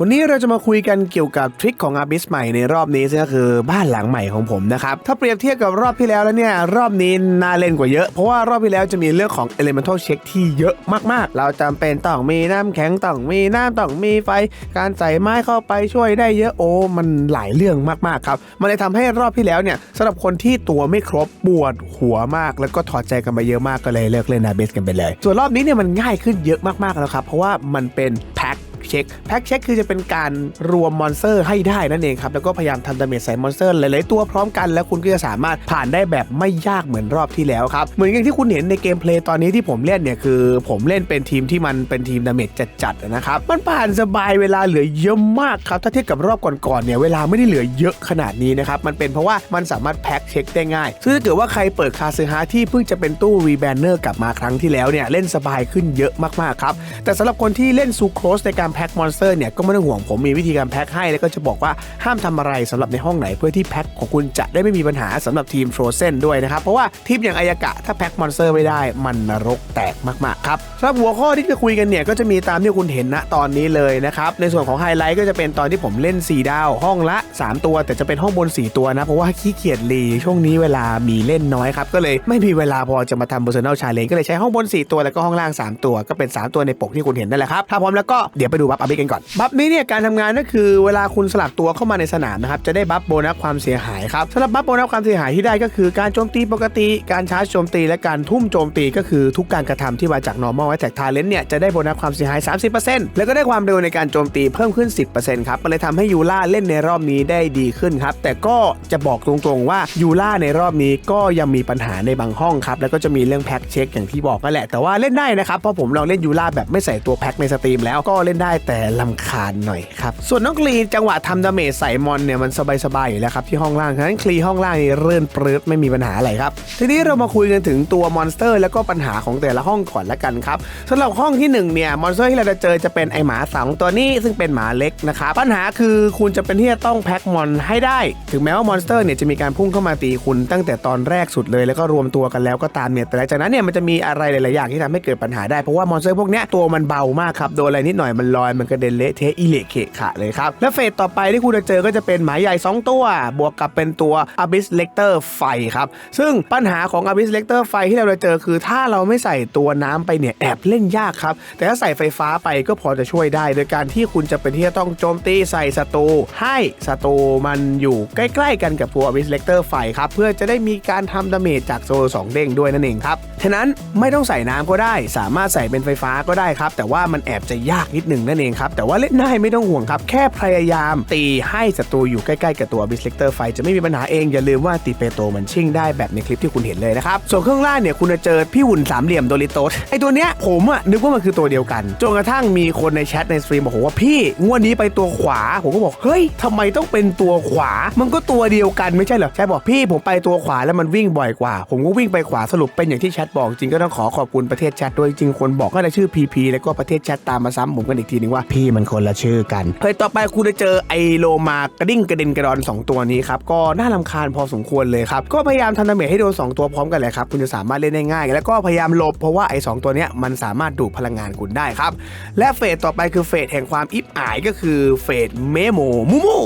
วันนี้เราจะมาคุยกันเกี่ยวกับทริคของอาบิสใหม่ในรอบนี้ซึ่งก็คือบ้านหลังใหม่ของผมนะครับถ้าเปรียบเทียบกับรอบที่แล้วแล้วเนี่ยรอบนี้น่าเล่นกว่าเยอะ เพราะว่ารอบที่แล้วจะมีเรื่องของ Elemental Check ที่เยอะมากๆ เราจำเป็นต้องมีน้ำแข็งต้องมีน้ำต้องมีไฟ การใส่ไม้เข้าไปช่วยได้เยอะโอ้มันหลายเรื่องมากๆครับมันเลยทำให้รอบที่แล้วเนี่ยสำหรับคนที่ตัวไม่ครบปวดหัวมาก แล้วก็ถอดใจกันไปเยอะมากก็เลยเลิกเล่นอาบิสกันไปเลย ส่วนรอบนี้เนี่ยมันง่ายขึ้นเยอะมากๆแล้วครับเพราะว่ามันเป็นแพ็ค เช็คแพ็กเช็คคือจะเป็นการรวมมอนสเตอร์ให้ได้นั่นเองครับ แล้วก็พยายามทำดาเมจใส่มอนสเตอร์หลายๆตัวพร้อมกัน แล้วคุณก็จะสามารถผ่านได้แบบไม่ยากเหมือนรอบที่แล้วครับ เหมือนอย่างที่คุณเห็นในเกมเพลย์ตอนนี้ที่ผมเล่นเนี่ยคือ ผมเล่นเป็นทีมที่มันเป็นทีมดาเมจจัดๆนะครับมันผ่านสบายเวลาเหลือเยอะมากครับถ้าเทียบกับรอบก่อนๆเนี่ยเวลาไม่ได้เหลือเยอะขนาดนี้นะครับมันเป็นเพราะว่ามันสามารถแพ็กเช็คได้ง่ายซึ่งถ้าเกิดว่าใครเปิดคาซึฮาที่เพิ่งจะเป็นตู้รีแบนเนอร์กลับมาครั้งที่แล้วเนี่ยเล่นสบายขึ้นเยอะมากๆครับแต่สำหรับคนที่เล่นซูโครสในการแพ็กมอนสเตอร์เนี่ยก็ไม่ต้องห่วงผมมีวิธีการแพ็คให้แล้วก็จะบอกว่าห้ามทำอะไรสำหรับในห้องไหนเพื่อที่แพ็คของคุณจะได้ไม่มีปัญหาสำหรับทีมโฟรเซนด้วยนะครับ เพราะว่าทีมอย่างอายากะถ้าแพ็คมอนสเตอร์ไม่ได้มันนรกแตกมากๆครับสำหรับหัวข้อที่จะคุยกันเนี่ยก็จะมีตามที่คุณเห็นณตอนนี้เลยนะครับในส่วนของไฮไลท์ก็จะเป็นตอนที่ผมเล่น 4 ดาว ห้องละ 3 ตัว แต่จะเป็นห้องบน 4 ตัวนะเพราะว่าขี้เกียจรีช่วงนี้เวลามีเล่นน้อยครับก็เลยไม่มีเวลาพอจะมาทำ personal challenge ก็เลยใช้ห้องบน 4 ตัวแล้วก็ห้องล่าง 3 ตัวก็เป็น 3 ตัวในปกที่คุณเห็นนั่นแหละครับถ้าพร้อมแล้วก็เดี๋ยวไปดูบัฟอัพกันก่อน บัฟนี้เนี่ยการทำงานก็คือเวลาคุณสลับตัวเข้ามาในสนามนะครับจะได้บัฟโบนัสความเสียหายครับสำหรับบัฟโบนัสความเสียหายที่ได้ก็คือการโจมตีปกติ การชาร์จโจมตี และการทุ่มโจมตีก็คือทุกการกระทำที่มาจาก normal attack talent เนี่ยจะได้โบนัสความเสียหาย 30%แล้วก็ได้ความเร็วในการโจมตีเพิ่มขึ้น 10%ครับมันเลยทำให้ยูล่าเล่นในรอบนี้ได้ดีขึ้นครับแต่ก็จะบอกตรงๆว่ายูล่าในรอบนี้ก็ยังมีปัญหาในบางห้องครับแล้วก็จะมีเรื่องแพ็คเช็คอย่างที่บอกนั่นแหละแต่ว่าเล่นได้นะครับเพราะผมลองเล่นยูล่าแบบไม่ใส่ตัวแพ็คในสตรีมแล้วก็เล่นได้แต่ลำคาญหน่อยครับ ส่วนน้องกรีจังหวะทำดาเมจใส่มอนเนี่ยมันสบายๆอยู่แล้วครับที่ห้องล่างฉะนั้นคลีห้องล่างนี่เรื่นปรื้ดไม่มีปัญหาอะไรครับ ทีนี้เรามาคุยกันถึงตัวมอนสเตอร์ แล้วก็ปัญหาของแต่ละห้องก่อนละกันครับสำหรับห้องที่หนึ่งเนี่ยมอนสเตอร์ที่เราจะเจอจะเป็นไอหมาสองตัวนี้ซึ่งเป็นหมาเล็กนะครับปัญหาคือคุณจะเป็นที่จะต้องแพ็คมอนให้ได้ ถึงแม้ว่ามอนสเตอร์เนี่ยจะมีการพุ่งเข้ามาตีคุณตั้งแต่ตอนแรกสุดเลยแล้วก็รวมตัวกันแล้วก็ตามเนี่ยแต่หลังจากนั้นเนี่ยมันจะมีอะไรหลายๆอย่างที่ทำให้เกิดปัญหาได้เพราะว่ามอนสเตอร์พวกเนี้ยตัวมันเบามากครับโดนอะไรนิดหน่อยมันลอยมันกระเด็นเละเทะอิเละเขะขะเลยครับ และเฟสต่อไปที่คุณจะเจอก็จะเป็นหมาใหญ่ 2 ตัว บวกกับเป็นตัว Abyss Lecter ไฟครับ ซึ่งปัญหาของ Abyss Lecter ไฟที่เราจะเจอคือถ้าเราไม่ใส่ตัวน้ำไปเนี่ยแอบเล่นยากครับ แต่ถ้าใส่ไฟฟ้าไปก็พอจะช่วยได้ โดยการที่คุณจะเป็นที่จะต้องโจมตีใส่ศัตรูให้ศัตรูมันอยู่ใกล้ ๆ กันกับตัว Abyss Lecter ไฟครับเพื่อจะได้มีการทำดาเมจจากโซลสองเด้งด้วยนั่นเองครับฉะนั้นไม่ต้องใส่น้ำก็ได้ สามารถใส่เป็นไฟฟ้าก็ได้ครับแต่ว่ามันแอบจะยากนิดหนึ่งนั่นเองครับ แต่ว่าเล่นได้ไม่ต้องห่วงครับ แค่พยายามตีให้ศัตรูอยู่ใกล้ๆกับตัว Abyss Lecter ไฟจะไม่มีปัญหาเองอย่าลืมว่าตีเปโตมันชิ่งได้แบบในคลิปที่คุณเห็นเลยนะครับ ส่วนเครื่องล่างเนี่ยคุณจะเจอพี่หุ่นสามเหลี่ยมโดริโตสไอตัวเนี้ยผมอะนึกว่ามันคือตัวเดียวกันจนกระทั่งมีคนในแชทในสตรีมบอกผมว่าพี่งวดนี้ไปตัวขวาผมก็บอกเฮ้ยทำไมต้องเป็นตัวขวา มันก็ตัวเดียวกันไม่ใช่เหรอแชทบอกพี่ผมไปตัวขวาแล้วมันวิ่งบ่อยกว่า ผมก็วิ่งไปขวาสรุปเป็นอย่างที่แชทบอกจริงก็ต้องขอขอบคุณประเทศแชทด้วยจริงคนบอกก็ได้ชื่อ PP แล้วก็ประเทศแชทตามมาซ้ำผมกันอีกทีนึงว่าพี่มันคนละชื่อกันเฮ้ยต่อไปคุณจะเจอไอโลมากระดิ่งกระเด็นกระดอนสองตัวนี้ครับก็น่าลำคาญพอสมควรเลยครับก็พยายามทำดาเมจให้โดนสองตัวพร้อมกันเลยครับคุณจะสามารถเล่นได้ง่าย แล้วก็พยายามหลบเพราะว่าไอ้สองตัวเนี้ยมันสามารถดูดพลังงานคุณได้ครับและเฟสต่อไปคือเฟสแห่งความอิบอายก็คือเฟสเมโมมูมู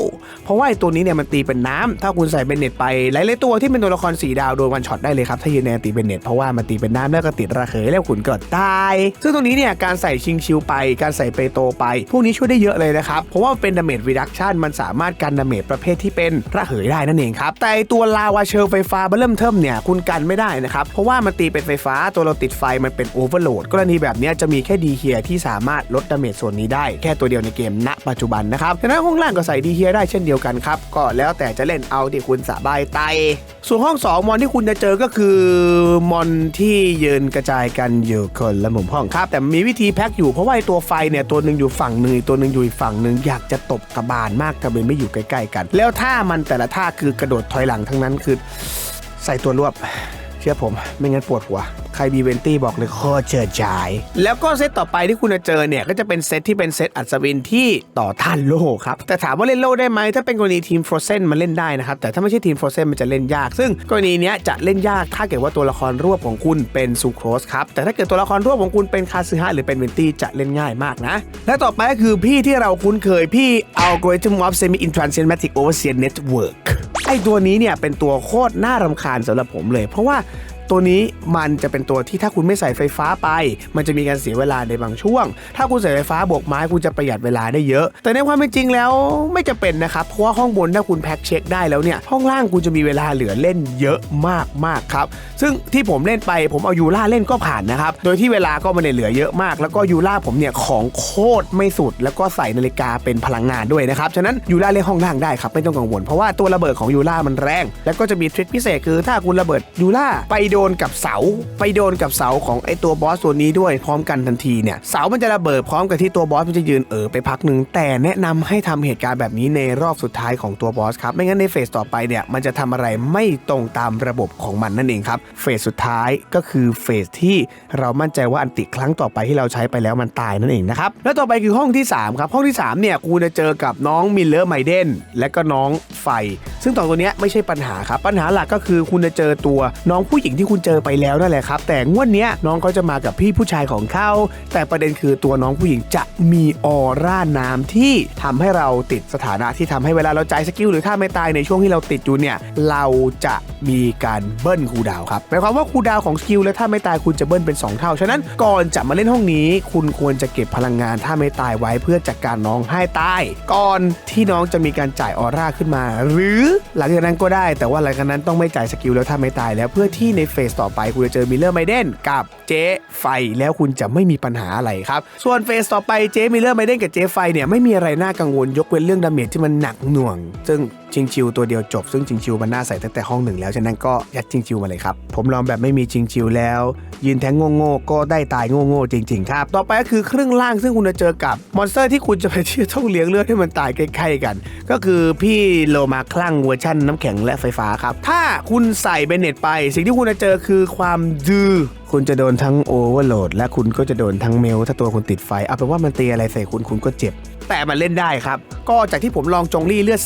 เพราะว่าไอตัวนี้เนี่ยมันตีเป็นน้ำถ้าคุณใส่เบนเน็ตไปหลายๆตัวที่เป็นตัวละครสีดาวโดนวันช็อตได้เลยครับถ้ายืนในตีเบนเน็ตเพราะว่ามันตีเป็นน้ำแล้วก็ติดระเหยแล้วคุณก็ตาย ซึ่งตรงนี้เนี่ยการใส่ชิงชิวไปการใส่เปโตไป พวกนี้ช่วยได้เยอะเลยนะครับ เพราะว่าเป็นดาเมจรีดักชันมันสามารถกันดาเมจประเภทที่เป็นระเหยได้นั่นเองครับ แต่ไอตัวลาวาเชลไฟฟ้าเริ่มเทิมเนี่ยคุณกันไม่ได้นะครับ เพราะว่ามันตีเป็นไฟฟ้าตัวเราติดไฟมันเป็นโอเวอร์โหลดกรณีแบบนี้จะมีแค่ดีเฮียที่สามารถลดดาเมจส่วนนี้ได้แค่ตัวเดียวในเกมณปัจจุบันนะครับดังนั้นห้องล่างก็ใส่ดีเฮียได้เช่นเดียวกันครับก็แล้วแต่จะเล่นเอาที่คุณสบายใจส่วนห้องสองมอนที่คุณจะเจอก็คือมอนที่ยืนกระจายกันอยู่คนละมุมห้องครับแต่มีวิธีแพ็คอยู่เพราะว่าไอตัวไฟเนี่ยตัวหนึ่งอยู่ฝั่งหนึ่งอีกตัวหนึ่งอยู่อีกฝั่งหนึ่งอยากจะตบกระบาลมากกระเบนไม่อยู่ใกล้ๆกัน แล้วท่ามันแต่ละท่าคือกระโดดถอยหลังทั้งนั้นคือใส่ตัวรวบ เชื่อผมไม่งั้นปวดหัว ใครมีเวนตี้บอกเลยโคตรเจิดจาย แล้วก็เซตต่อไปที่คุณจะเจอเนี่ย ก็จะเป็นเซตที่เป็นเซตอัศวินที่ต่อท่านโลครับ แต่ถามว่าเล่นโลได้ไหม ถ้าเป็นกรณีทีมฟรอเซนมันเล่นได้นะครับ แต่ถ้าไม่ใช่ทีมฟรอเซนมันจะเล่นยาก ซึ่งกรณีนี้จะเล่นยากถ้าเกิดว่าตัวละครรวบของคุณเป็นซูโครสครับแต่ถ้าเกิดตัวละครรวบของคุณเป็นคาซึฮะหรือเป็นเวนตี้จะเล่นง่ายมากนะและต่อไปก็คือพี่ที่เราคุ้นเคยพี่ Algorithm of Semi Intransigmatic Overseer Network ไอตัวนี้เนี่ยเป็นตัวโคตรน่ารำคาญสำหรับผมเลย เพราะว่า ตัวนี้มันจะเป็นตัวที่ถ้าคุณไม่ใส่ไฟฟ้าไป มันจะมีการเสียเวลาในบางช่วง ถ้าคุณใส่ไฟฟ้าบวกไม้คุณจะประหยัดเวลาได้เยอะ แต่ในความเป็นจริงแล้วไม่จะเป็นนะครับ เพราะว่าห้องบนถ้าคุณแพ็คเช็คได้แล้วเนี่ย ห้องล่างคุณจะมีเวลาเหลือเล่นเยอะมากมากครับ ซึ่งที่ผมเล่นไปผมเอายูล่าเล่นก็ผ่านนะครับ โดยที่เวลาก็ไม่ได้เหลือเยอะมาก แล้วก็ยูล่าผมเนี่ยของโคตรไม่สุด แล้วก็ใส่นาฬิกาเป็นพลังงานด้วยนะครับ ฉะนั้นยูล่าเล่นห้องล่างได้ครับไม่ต้องกังวล เพราะว่าตัวระเบิดของยูล่ามันแรง แล้วก็จะมีทริคพิเศษคือถ้าคุณระเบิดยูล่าไปโดดนกับเสา ไปโดนกับเสาของไอตัวบอสตัวนี้ด้วยพร้อมกันทันทีเนี่ยเสามันจะระเบิดพร้อมกับที่ตัวบอสมันจะยืนเออไปพักหนึ่งแต่แนะนำให้ทำเหตุการณ์แบบนี้ในรอบสุดท้ายของตัวบอสครับไม่งั้นในเฟสต่อไปเนี่ยมันจะทำอะไรไม่ตรงตามระบบของมันนั่นเองครับเฟสสุดท้ายก็คือเฟสที่เรามั่นใจว่าอันติครั้งต่อไปที่เราใช้ไปแล้วมันตายนั่นเองนะครับแล้วต่อไปคือห้องที่สามครับห้องที่สามเนี่ยคุณจะเจอกับน้องมิลเลอร์ไมเดนและก็น้องไฟ ซึ่งต่อตัวเนี้ยไม่ใช่ปัญหาครับปัญหาหลักก็คือคุณจะเจอตัวน้องผู้หญิงที่คุณเจอไปแล้วนั่นแหละครับ แต่งวดนี้น้องเขาจะมากับพี่ผู้ชายของเขาแต่ประเด็นคือตัวน้องผู้หญิงจะมีออร่าน้ำที่ทำให้เราติดสถานะที่ทำให้เวลาเราจ่ายสกิลหรือถ้าไม่ตายในช่วงที่เราติดอยู่เนี่ยเราจะมีการเบิ้ลคูดาวครับหมายความว่าคูดาวของสกิลและถ้าไม่ตายคุณจะเบิ้ลเป็น 2 เท่า ฉะนั้นก่อนจะมาเล่นห้องนี้ คุณควรจะเก็บพลังงานถ้าไม่ตายไว้เพื่อจัดการน้องให้ตายก่อนที่น้องจะมีการจ่ายออร่าขึ้นมา หรือหลังจากนั้นก็ได้แต่ว่าหลังจากนั้นต้องไม่จ่ายสกิลแล้วถ้าไม่ตายแล้วเพื่อที่ในเฟสต่อไปคุณจะเจอมิลเลอร์ไมเดนกับเจ๊ไฟแล้วคุณจะไม่มีปัญหาอะไรครับ ส่วนเฟสต่อไปเจ๊มิลเลอร์ไมเดนกับเจ๊ไฟเนี่ยไม่มีอะไรน่ากังวลยกเว้นเรื่องดาเมจที่มันหนักหน่วง ซึ่งชิงชิวตัวเดียวจบ ซึ่งชิงชิวมันน่าใส่ตั้งแต่ห้องหนึ่งแล้วฉะนั้นก็ยัดชิงชิวมาเลยครับ ผมลองแบบไม่มีชิงชิวแล้ว ยืนแทงโง่ๆก็ได้ตายโง่ๆจริง ๆ ครับ ต่อไปก็คือครึ่งล่างซึ่งคุณจะเจอกับมอนสเตอร์ที่คุณจะไปที่ต้องเลี้ยงเลือดให้มันตายใกล้ๆกัน ก็คือพี่โลมาคลั่งเวอร์ชันน้ำแข็งและไฟฟ้าครับถ้าคุณใส่เบเน็ตไป สิ่งที่คุณจะเจออคือความดื้อคุณจะโดนทั้งโอเวอร์โหลดและคุณก็จะโดนทั้งเมลถ้าตัวคุณติดไฟเอาเป็นว่ามันตีอะไรใส่คุณคุณก็เจ็บ แต่มันเล่นได้ครับ ก็จากที่ผมลองจงลี่เลือด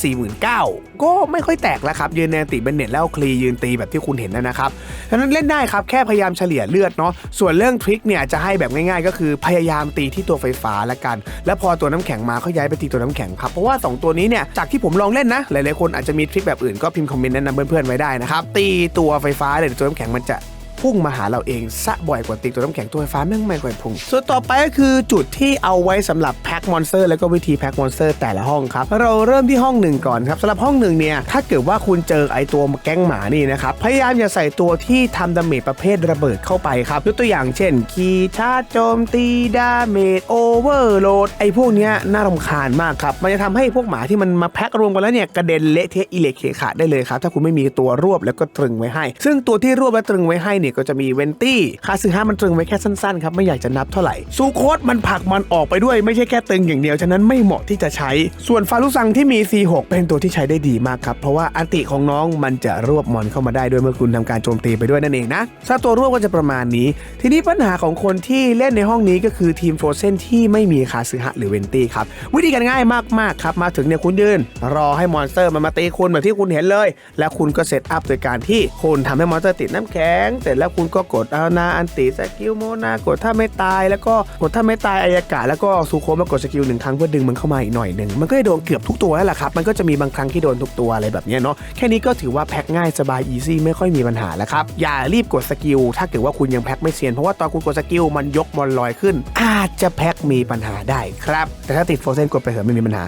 49,000 ก็ไม่ค่อยแตกแล้วครับ ยืนในอันติเบนเน็ตแล้วคลียืนตีแบบที่คุณเห็นนะนะครับฉะนั้นเล่นได้ครับแค่พยายามเฉลี่ยเลือดเนาะส่วนเรื่องทริคเนี่ยจะให้แบบง่ายๆ ก็คือพยายามตีที่ตัวไฟฟ้าละกัน แล้วพอตัวน้ำแข็งมาเขาย้ายไปตีตัวน้ำแข็งครับเพราะว่าสองตัวนี้เนี่ยจากที่ผมลองเล่นนะหลายๆคนอาจจะมีทริคแบบอื่นก็พิมพ์คอมเมนต์แนะนำเพื่อนๆไว้ได้นะครับตีตัวไฟฟ้าเลยตัวน้ำแข็งมันจะ พุ่งมาหาเราเองซะบ่อยกว่าตีตัวน้ำแข็งตัวไฟฟ้าแม่งไม่ค่อยพุ่ง ส่วนต่อไปก็คือจุดที่เอาไว้สำหรับแพ็คมอนสเตอร์แล้วก็วิธีแพ็คมอนสเตอร์แต่ละห้องครับเราเริ่มที่ห้องหนึ่งก่อนครับสำหรับห้องหนึ่งเนี่ยถ้าเกิดว่าคุณเจอไอตัวแก๊งหมานี่นะครับพยายามอย่าใส่ตัวที่ทำดาเมจประเภทระเบิดเข้าไปครับยกตัวอย่างเช่น คีชาร์จโจมตีดาเมจโอเวอร์โหลดไอพวกเนี้ยน่ารำคาญมากครับมันจะทำให้พวกหมาที่มันมาแพ็ครวมกันแล้วเนี่ยกระเด็นเละเทะอิเล็กเคขาได้เลยครับถ้าคุณไม่มีตัวรวบแล้วก็ตรึงไว้ให้ ซึ่งตัวที่รวบและตรึงไว้ให้เนี่ยก็จะมีเวนตี้คาซึฮะมันตรึงไว้แค่สั้นๆครับไม่อยากจะนับเท่าไหร่ซูโคสมันผักมันออกไปด้วยไม่ใช่แค่ตึงอย่างเดียวฉะนั้นไม่เหมาะที่จะใช้ ส่วนฟารุซังที่มี C6 เป็นตัวที่ใช้ได้ดีมากครับเพราะว่าอันติของน้องมันจะรวบมอนเข้ามาได้ด้วยเมื่อคุณทำการโจมตีไปด้วยนั่นเองนะถ้าตัวรวบก็จะประมาณนี้ ทีนี้ปัญหาของคนที่เล่นในห้องนี้ก็คือทีมโฟรเซนที่ไม่มีคาซึฮะหรือเวนตี้ครับวิธีการง่ายมากๆครับมาถึงเนี่ยคุณยืน รอให้มอนสเตอร์มันมาตีคุณแบบที่คุณเห็นเลย แล้วคุณก็เซตอัพโดยการที่คุณทำให้มอนสเตอร์ติดน้ำแข็งเสร็จแล้วคุณก็กดเอานาอันติสกิลโมนากดถ้าไม่ตายแล้วก็กดถ้าไม่ตายอายากาศแล้วก็ซูโคมากดสกิลหนึ่งครั้งเพื่อดึงมันเข้ามาอีกหน่อยหนึ่งมันก็จะโดนเกือบทุกตัวแล้วล่ะครับมันก็จะมีบางครั้งที่โดนทุกตัวอะไรแบบนี้เนาะแค่นี้ก็ถือว่าแพ็คง่ายสบายอีซี่ไม่ค่อยมีปัญหาแล้วครับอย่ารีบกดสกิลถ้าเกิดว่าคุณยังแพ็คไม่เซียนเพราะว่าตอนคุณกดสกิลมันยกบอลลอยขึ้น อาจจะแพ็คมีปัญหาได้ครับแต่ถ้าติดโฟเซนกดไปเถอะไม่มีปัญหา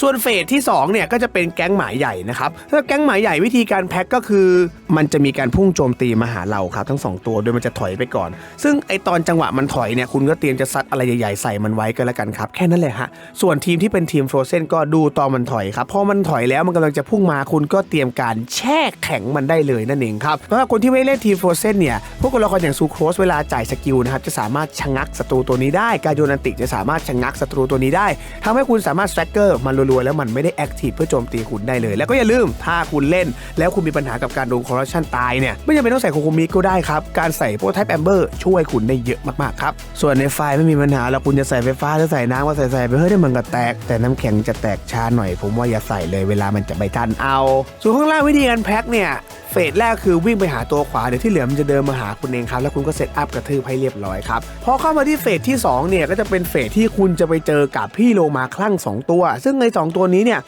ส่วนเฟสที่2เนี่ยก็จะเป็นแก๊งหมายใหญ่นะครับถ้าแก๊งหมายใหญ่วิธีการแพ็คก็คือ มันจะมีการพุ่งโจมตีมาหาเราครับทั้ง 2 ตัวโดยมันจะถอยไปก่อน ซึ่งไอตอนจังหวะมันถอยเนี่ยคุณก็เตรียมจะซัดอะไรใหญ่ๆใส่มันไว้ก็แล้วกันครับ แค่นั้นแหละฮะ ส่วนทีมที่เป็นทีมโฟรเซนก็ดูตอนมันถอยครับพอมันถอยแล้วมันกำลังจะพุ่งมาคุณก็เตรียมการแช่แข็งมันได้เลยนั่นเองครับเพราะว่าคนที่ไม่เล่นทีมโฟรเซนเนี่ยพวกตัวละครอย่างซูโครสเวลาจ่ายสกิลนะครับจะสามารถชะงักศัตรูตัวนี้ได้การโยนันติจะสามารถชะงักศัตรูตัวนี้ได้ทำให้คุณสามารถสแต็กเกอร์มันรัวๆแล้วมันไม่ได้แอคทีฟเพื่อโจมตีคุณได้เลย แล้วก็อย่าลืมถ้าคุณเล่นแล้วคุณมีปัญหากับการโดนคอรัปชันตายเนี่ยไม่จำเป็นต้องใส่โคโคมิก็ได้ครับ การใส่โปรไทป์แอมเบอร์ช่วยคุณได้เยอะมากๆครับ ส่วนในไฟไม่มีปัญหาแล้วคุณจะใส่ไฟฟ้าหรือใส่น้ำก็ใส่ใส่ไปเฮ้ยได้มันก็แตก แต่น้ำแข็งจะแตกช้าหน่อย ผมว่าอย่าใส่เลยเวลามันจะไปทันเอา ส่วนข้างล่างวิธีการแพ็คเนี่ยเฟสแรกคือวิ่งไปหาตัวขวาเดี๋ยวที่เหลือมันจะเดินมาหาคุณเองครับ แล้วคุณก็เซตอัพกระทืบให้เรียบร้อยครับพอเข้ามาที่เฟสที่2เนี่ยก็จะเป็นเฟสที่คุณจะไปเจอกับพี่โลมาคลั่ง 2 ตัว ซึ่งใน 2 ตัวนี้เนี่ย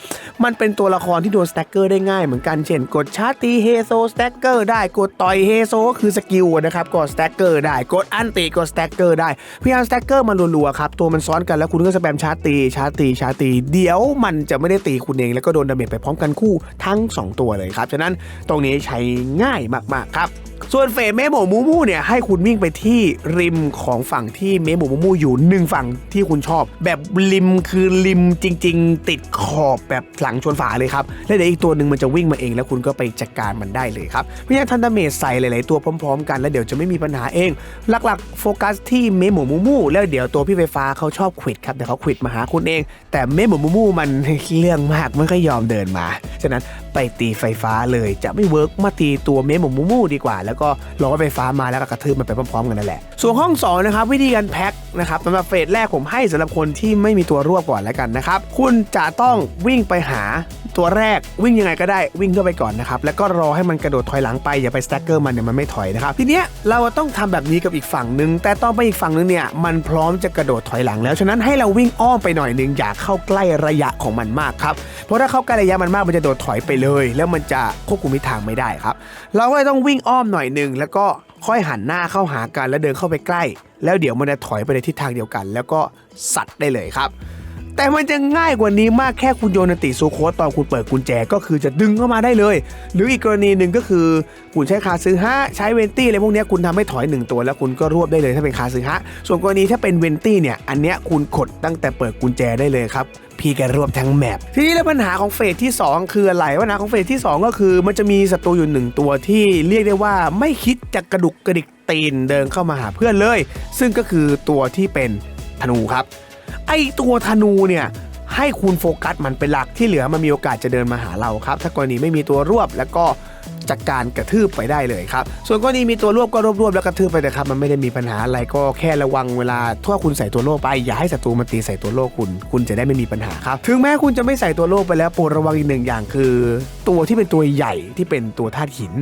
มันเป็นตัวละครที่โดนสแต็กเกอร์ได้ง่ายเหมือนกันเช่นกดชาร์ตีเฮโซสต็กเกอร์ได้กดต่อยเฮโซก็คือสกิลนะครับกดสแต็กเกอร์ได้กดอันติกดสแต็กเกอร์ได้พยายามสแต็กเกอร์มันรัวๆครับตัวมันซ้อนกันแล้วคุณก็สแปมชาร์ตีชาร์ตีชาร์ตีเดี๋ยวมันจะไม่ได้ตีคุณเองแล้วก็โดนดาเมจไปพร้อมกันคู่ทั้งสองตัวเลยครับฉะนั้นตรงนี้ใช้ง่ายมากๆครับ ส่วนเฟสเมโมมูมูเนี่ยให้คุณวิ่งไปที่ริมของฝั่งที่เมโมมูมูอยู่หนึ่งฝั่งที่คุณชอบ แบบริมคือริมจริง ๆ ติดขอบแบบหลังชนฝาเลยครับแล้วเดี๋ยวอีกตัวหนึ่งมันจะวิ่งมาเอง แล้วคุณก็ไปจัดการมันได้เลยครับพยายามทันดาเมจใส่หลาย ๆ ตัวพร้อม ๆ กันแล้วเดี๋ยวจะไม่มีปัญหาเอง หลักๆ โฟกัสที่เมโมมูมูแล้วเดี๋ยวตัวพี่ไฟฟ้าเขาชอบควิดครับแต่เขาควิดมาหาคุณเอง แต่เมโมมูมูมันเรื่องมากไม่ค่อยยอมเดินมาฉะนั้นไปตีไฟฟ้าเลยจะไม่เวิร์กมาตีตัวเมโมมูมูดีกว่า แล้วก็รอไฟฟ้ามาแล้วก็กระทืบมันไปพร้อมๆกันนั่นแหละ ส่วนห้องสองนะครับวิธีการแพ็คนะครับสำหรับเฟสแรกผมให้สำหรับคนที่ไม่มีตัวรวบก่อนแล้วกันนะครับคุณจะต้องวิ่งไปหาตัวแรกวิ่งยังไงก็ได้วิ่งเข้าไปก่อนนะครับแล้วก็รอให้มันกระโดดถอยหลังไปอย่าไปสแต็กเกอร์มันเนี่ยมันไม่ถอยนะครับทีเนี้ยเราต้องทำแบบนี้กับอีกฝั่งหนึ่งแต่ตอนไปอีกฝั่งหนึงเนี่ยมันพร้อมจะกระโดดถอยหลังแล้วฉะนั้นให้เราวิ่งอ้อมไปหน่อยหนึงอย่าเข้าใกล้ระยะของมันมากครับเพราะถ้าเข้าใกล้ระยะมันมากมันจะโดดถอยไปเลย แล้วมันจะควบคุมทิศทางไม่ได้ครับเราก็เลยต้องวิ่งอ้อมหน่อยหนึ่งแล้วก็ค่อยหันหน้าเข้าหากันแล้วเดินเข้าไปใกล้ แล้วเดี๋ยวมันจะถอยไปในทิศทางเดียวกัน แล้วก็สัตว์ได้เลยครับ แต่มันจะง่ายกว่านี้มากแค่คุณโยนติซูโคสตอนคุณเปิดกุญแจก็คือจะดึงเข้ามาได้เลย หรืออีกกรณีหนึ่งก็คือคุณใช้คาซื้อฮะใช้เวนตี้อะไรพวกนี้คุณทำให้ถอยหนึ่งตัว แล้วคุณก็รวบได้เลยถ้าเป็นคาซื้อฮะส่วนกรณีถ้าเป็นเวนตี้เนี่ยอันเนี้ยคุณกดตั้งแต่เปิดกุญแจได้เลยครับพี่แกรวบทั้งแมปทีนี้แล้วปัญหาของเฟสที่ 2 คืออะไรปัญหาของเฟสที่ 2 ก็คือ มันจะมีศัตรูอยู่หนึ่งตัวที่เรียกได้ว่าไม่คิดจะกระดุกกระดิกตีนเดินเข้ามาหาเพื่อนเลย ซึ่งก็คือตัวที่เป็นธนูครับ ไอตัวธนูเนี่ยให้คุณโฟกัสมันเป็นหลักที่เหลือมันมีโอกาสจะเดินมาหาเราครับ ถ้ากรณีไม่มีตัวรวบแล้วก็จัดการกระทืบไปได้เลยครับ ส่วนกรณีมีตัวรวบก็รวบรวบแล้วกระทืบไปเลยครับ มันไม่ได้มีปัญหาอะไรก็แค่ระวังเวลาถ้าคุณใส่ตัวโล่ไป อย่าให้ศัตรูมาตีใส่ตัวโล่คุณ คุณจะได้ไม่มีปัญหาครับ ถึงแม้คุณจะไม่ใส่ตัวโล่ไปแล้วโปรดระวังอีกหนึ่งอย่างคือ ตัวที่เป็นตัวใหญ่ที่เป็นตัวธาตุหิน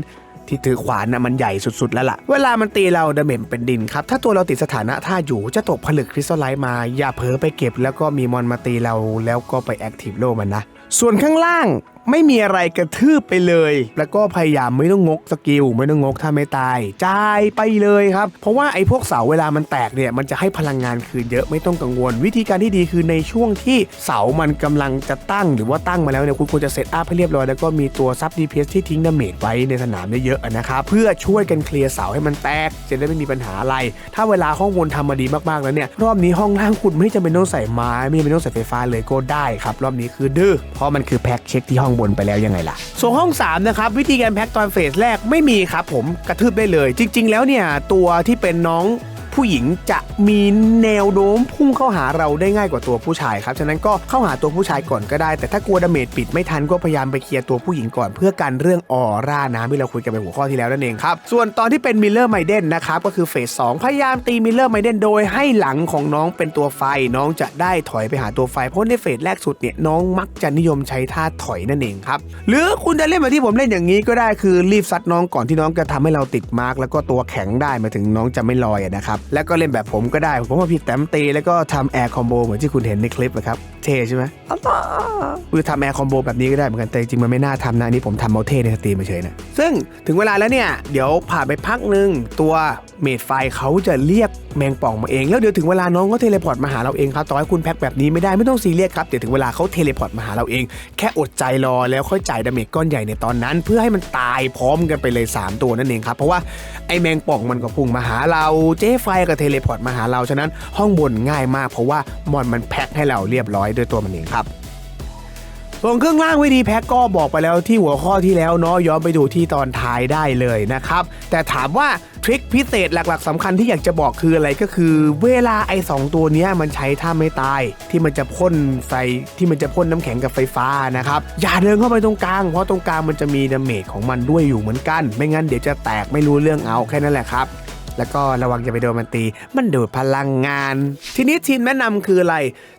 ที่ถือขวานนะมันใหญ่สุดๆแล้วล่ะ เวลามันตีเราดาเมจเป็นดินครับ ถ้าตัวเราติดสถานะท่าอยู่จะตกผลึกคริสตัลไลท์มา อย่าเผลอไปเก็บ แล้วก็มีมอนมาตีเราแล้วก็ไปแอคทีฟโลมันนะ ส่วนข้างล่างไม่มีอะไรกระทืบไปเลย แล้วก็พยายามไม่ต้องงกสกิลไม่ต้องงกถ้าไม่ตายจ่ายไปเลยครับ เพราะว่าไอ้พวกเสาเวลามันแตกเนี่ยมันจะให้พลังงานคืนเยอะไม่ต้องกังวล วิธีการที่ดีคือในช่วงที่เสามันกำลังจะตั้งหรือว่าตั้งมาแล้วเนี่ยคุณควรจะเซตอัพให้เรียบร้อยแล้วก็มีตัวซับ DPS ที่ทิ้งดาเมจไว้ในสนามเยอะๆนะครับเพื่อช่วยกันเคลียร์เสาให้มันแตกจะได้ไม่มีปัญหาอะไร ถ้าเวลาห้องบนทำมาดีมากๆแล้วเนี่ยรอบนี้ห้องล่างคุณไม่จำเป็นต้องใส่ไม้ไม่จำเป็นต้องใส่ไฟฟ้าเลยก็ได้ครับรอบนี้คือดื้อเพราะมันคือแพ็คเช็คที่ห้องบนไปแล้วยังไงล่ะส่วนห้อง3นะครับวิธีการแพ็คตอนเฟสแรกไม่มีครับผมกระทืบได้เลย จริง ๆ แล้วเนี่ยตัวที่เป็นน้อง ผู้หญิงจะมีแนวโน้มพุ่งเข้าหาเราได้ง่ายกว่าตัวผู้ชายครับ ฉะนั้นก็เข้าหาตัวผู้ชายก่อนก็ได้ แต่ถ้ากลัวดาเมจปิดไม่ทันก็พยายามไปเคลียร์ตัวผู้หญิงก่อน เพื่อกันเรื่องออร่านะที่เราคุยกันไปหัวข้อที่แล้วนั่นเองครับ ส่วนตอนที่เป็นมิลเลอร์ไมเดนนะครับก็คือเฟสสองพยายามตีมิลเลอร์ไมเดนโดยให้หลังของน้องเป็นตัวไฟน้องจะได้ถอยไปหาตัวไฟ เพราะในเฟสแรกสุดเนี่ยน้องมักจะนิยมใช้ท่าถอยนั่นเองครับหรือคุณจะเล่นแบบที่ผมเล่นอย่างนี้ก็ได้คือรีบซัดน้องก่อนที่น้องจะทำให้เราติดมาร์กแล้วก็ตัวแข็งได้มาถึงน้องจะไม่ลอยนะครับแล้วก็เล่นแบบผมก็ได้ ผมว่าพี่แต้มตีแล้วก็ทำแอร์คอมโบเหมือนที่คุณเห็นในคลิปนะครับ เท่ใช่ไหมอัลลอฮ์คือทำแอร์คอมโบแบบนี้ก็ได้เหมือนกันแต่จริงๆมันไม่น่าทำนะอันนี้ผมทำเอาเท่ในสตรีมเฉยๆนะ ซึ่งถึงเวลาแล้วเนี่ย เดี๋ยวผ่านไปพักหนึ่งตัวเมดไฟเขาจะเรียกแมงป่องมาเอง แล้วเดี๋ยวถึงเวลาน้องก็เทเลพอร์ตมาหาเราเองครับต่อให้คุณแพ็คแบบนี้ไม่ได้ไม่ต้องซีเรียสครับเดี๋ยวถึงเวลาเขาเทเลพอร์ตมาหาเราเอง แค่อดใจรอแล้วค่อยจ่ายดาเมจก้อนใหญ่ในตอนนั้น เพื่อให้มันตายพร้อมกันไปเลย 3 ตัวนั่นเองครับเพราะว่าไอแมงป่องมันก็พุ่งมาหาเราเจ๊ไฟก็เทเลพอร์ตมาหาเราฉะนั้นห้องบนง่ายมากเพราะว่ามอนมันแพ็คให้เราเรียบร้อยด้วยตัวมันเองครับส่วนเครื่องล่างวิธีแพ็กก็บอกไปแล้วที่หัวข้อที่แล้วเนาะย้อนไปดูที่ตอนท้ายได้เลยนะครับ แต่ถามว่าทริคพิเศษหลักๆสำคัญที่อยากจะบอกคืออะไรก็คือ เวลาไอ้สองตัวนี้มันใช้ท่าไม่ตาย ที่มันจะพ่นไฟที่มันจะพ่นน้ำแข็งกับไฟฟ้านะครับอย่าเดินเข้าไปตรงกลางเพราะตรงกลางมันจะมีดาเมจของมันด้วยอยู่เหมือนกัน ไม่งั้นเดี๋ยวจะแตกไม่รู้เรื่องเอาแค่นั้นแหละครับ แล้วก็ระวังอย่าไปโดนมันตี มันดูดพลังงาน ทีนี้ทีมแนะนำคืออะไร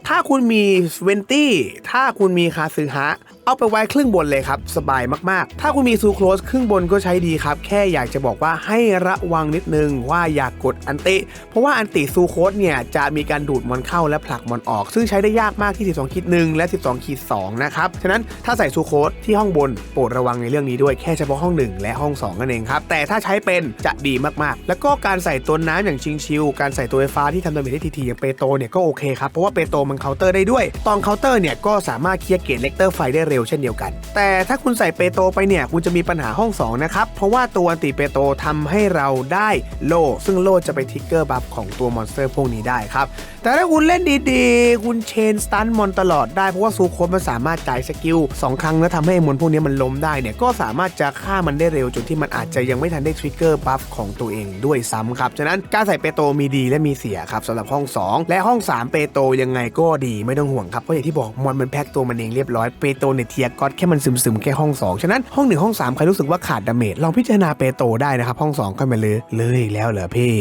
ถ้าคุณมีเวนตี้ถ้าคุณมีคาซึฮะ เอาไปไว้ครึ่งบนเลยครับ สบายมากๆ ถ้าคุณมีซูโครสครึ่งบนก็ใช้ดีครับ แค่อยากจะบอกว่าให้ระวังนิดนึงว่าอย่ากกดอันติ เพราะว่าอันติซูโครสเนี่ยจะมีการดูดมอนเข้าและผลักมอนออก ซึ่งใช้ได้ยากมากที่ 12ขีด1และ 12ขีด2นะครับ ฉะนั้นถ้าใส่ซูโครสที่ห้องบนโปรดระวังในเรื่องนี้ด้วยแค่เฉพาะห้อง 1 และห้อง2นั่นเองครับ แต่ถ้าใช้เป็นจะดีมากๆ แล้วก็การใส่ตัวน้ำอย่างชิงชิว การใส่ตัวไฟฟ้าที่ทำดาเมจได้ทีๆอย่างเปโตเนี่ยก็โอเคครับเพราะว่าเปโตมันเคาน์เตอร์ได้ด้วย ตอนเคาน์เตอร์เนี่ยก็สามารถเคลียร์เกตเลกเตอร์ไฟได้เร็วเช่นเดียวกัน แต่ถ้าคุณใส่เปโตไปเนี่ยคุณจะมีปัญหาห้อง2นะครับเพราะว่าตัวอันติเปโตทำให้เราได้โล่ซึ่งโล่จะไปทิกเกอร์บัฟของตัวมอนสเตอร์พวกนี้ได้ครับแต่ถ้าคุณเล่นดีๆ คุณเชนสตันมอนตลอดได้ เพราะว่าซูโคสมันสามารถจ่ายสกิล2ครั้งแล้วทำให้ไอ้มอนพวกนี้มันล้มได้เนี่ยก็สามารถจะฆ่ามันได้เร็วจนที่มันอาจจะยังไม่ทันได้ทริกเกอร์บัฟของตัวเองด้วยซ้ำครับฉะนั้นการใส่เปโตมีดีและมีเสียครับสำหรับห้อง 2 และห้อง 3 เปโตยังไงก็ดีไม่ต้องห่วงครับเพราะอย่างที่บอกมอนมันแพ็คตัวมันเองเรียบร้อยเปโตเนี่ยเทียก็อดแค่มันซึมๆแค่ห้อง 2 ฉะนั้นห้อง1ห้อง3ใครรู้สึกว่าขาดดาเมจลองพิจารณาเปโตได้นะครับห้อง2ก็มาเลยเลยอีกแล้วเหรอพี่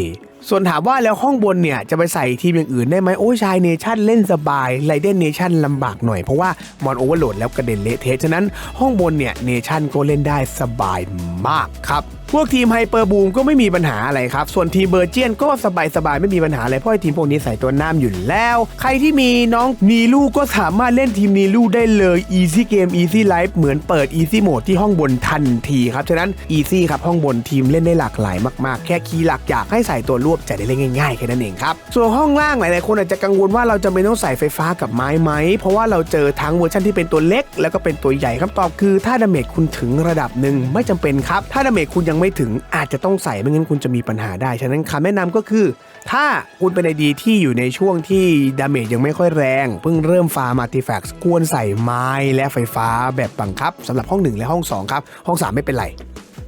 ส่วนถามว่าแล้วห้องบนเนี่ยจะไปใส่ทีมอย่างอื่นได้ไหมโอ้ยชายเนชั่นเล่นสบายไรเดนเนชั่นลำบากหน่อยเพราะว่ามอนโอเวอร์โหลดแล้วกระเด็นเละเทะฉะนั้นห้องบนเนี่ยเนชั่นก็เล่นได้สบายมากครับ พวกทีมไฮเปอร์บูมก็ไม่มีปัญหาอะไรครับ ส่วนทีมเบอร์เจียนก็สบายๆ ไม่มีปัญหาอะไรเพราะทีมพวกนี้ใส่ตัวน้ำอยู่แล้ว ใครที่มีน้องนีลูก็สามารถเล่นทีมนีลูได้เลย Easy Game Easy Life เหมือนเปิด Easy Mode ที่ห้องบนทันทีครับ ฉะนั้น Easy ครับห้องบนทีมเล่นได้หลากหลายมากๆ แค่คีย์หลักอยากให้ใส่ตัวรวบจะได้เล่นง่ายๆแค่นั้นเองครับ ส่วนห้องล่างหลายๆคนอาจจะกังวลว่าเราจะไม่ต้องใส่ไฟฟ้ากับไม้ไหม เพราะว่าเราเจอทั้งเวอร์ชันที่เป็นตัวเล็ก แล้วก็เป็นตัวใหญ่คำตอบคือถ้าดาเมจคุณถึงระดับหนึ่งไม่จำเป็นครับถ้าดาเมจคุณยังไม่ถึงอาจจะต้องใส่ไม่งั้นคุณจะมีปัญหาได้ ฉะนั้นคำแนะนำก็คือ ถ้าคุณเป็นไอดีที่อยู่ในช่วงที่ดาเมจยังไม่ค่อยแรง เพิ่งเริ่มฟาร์มอาร์ติแฟกต์ควรใส่ไม้และไฟฟ้าแบบบังคับสำหรับห้อง 1 และห้อง 2 ครับ ห้อง 3 ไม่เป็นไร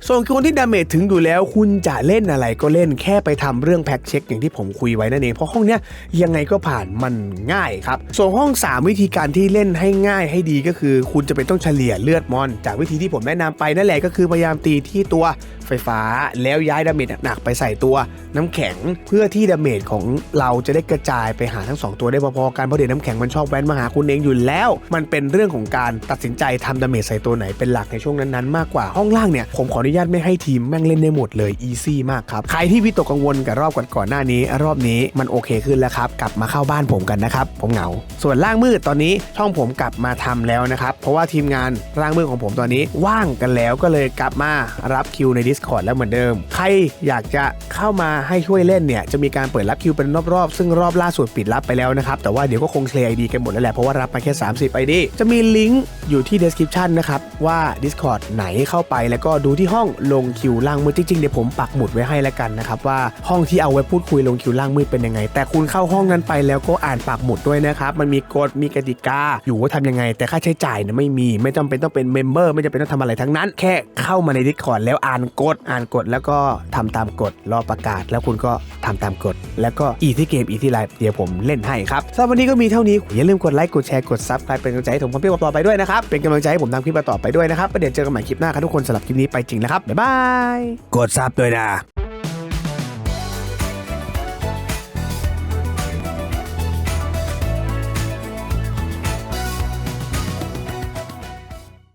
ส่วนคนที่ดาเมจถึงอยู่แล้ว คุณจะเล่นอะไรก็เล่นแค่ไปทำเรื่องแพ็กเช็คอย่างที่ผมคุยไว้นั่นเอง เพราะห้องเนี้ยยังไงก็ผ่านมันง่ายครับ ส่วนห้อง 3 วิธีการที่เล่นให้ง่ายให้ดีก็คือ คุณจะเป็นต้องเฉลี่ยเลือดมอน จากวิธีที่ผมแนะนำไปนั่นแหละก็คือพยายามตีที่ตัว ไฟฟ้า แล้วย้ายดาเมจหนักไปใส่ตัวน้ำแข็ง เพื่อที่ดาเมจของเราจะได้กระจายไปหาทั้งสองตัวได้พอๆกันเพราะเดี๋ยวน้ำแข็งมันชอบแว้นมาหาคุณเองอยู่แล้ว มันเป็นเรื่องของการตัดสินใจทำดาเมจใส่ตัวไหนเป็นหลักในช่วงนั้นๆมากกว่าห้องล่างเนี่ยผมขออนุญาตไม่ให้ทีมแม่งเล่นได้หมดเลยอีซี่มากครับใครที่วิตกกังวลกับรอบก่อนๆหน้านี้ รอบนี้มันโอเคขึ้นแล้วครับกลับมาเข้าบ้านผมกันนะครับผมเหงา ส่วนล่างมืดตอนนี้ช่องผมกลับมาทำแล้วนะครับเพราะว่าทีมงานร่างมืดของผมตอนนี้ว่างกันแล้วก็เลยกลับมารับคิวใน Discord แล้วเหมือนเดิม ใครอยากจะเข้ามาให้ช่วยเล่นเนี่ยจะมีการเปิดรับคิวเป็นรอบๆ ซึ่งรอบล่าสุดปิดรับไปแล้วนะครับ แต่ว่าเดี๋ยวก็คงเคลียร์ไอดีกันหมดแล้วแหละเพราะว่ารับมาแค่ 30 ID จะมีลิงก์อยู่ที่ description นะครับว่า Discord ไหนเข้าไปแล้วก็ดูที่ห้องลงคิวล่างมืดจริงๆเดี๋ยวผมปักหมุดไว้ให้แล้วกันนะครับว่าห้องที่เอาไว้พูดคุยลงคิวล่างมืดเป็นยังไง แต่คุณเข้าห้องนั้นไปแล้วก็อ่านปักหมุดด้วยนะครับมันมีกฎมีกติกาอยู่ว่าทำยังไง แต่ค่าใช้จ่ายเนี่ยไม่มีไม่จำเป็นต้องเป็นเมมเบอร์ไม่จำเป็นต้องทำอะไรทั้งนั้น แค่เข้ามาใน Discord แล้วอ่านกฎอ่านกฎแล้วก็ทำตามกฎรอประกาศ แล้วคุณก็ทำตามกฎ แล้วก็อีที่เกมอีที่ไลฟ์เดี๋ยวผมเล่นให้ครับสำหรับวันนี้ก็มีเท่านี้อย่าลืมกดไลค์กดแชร์กดซับสไครป์เป็นกำลังใจให้ผมทำคลิปต่อไปด้วยนะครับเป็นกำลังใจให้ผมทำคลิปต่อไปด้วยนะครับประเดี๋ยวเจอกันใหม่คลิปหน้าครับทุกคนสำหรับคลิปนี้ไปจริงแล้วครับบ๊ายบายกดซับด้วยนะ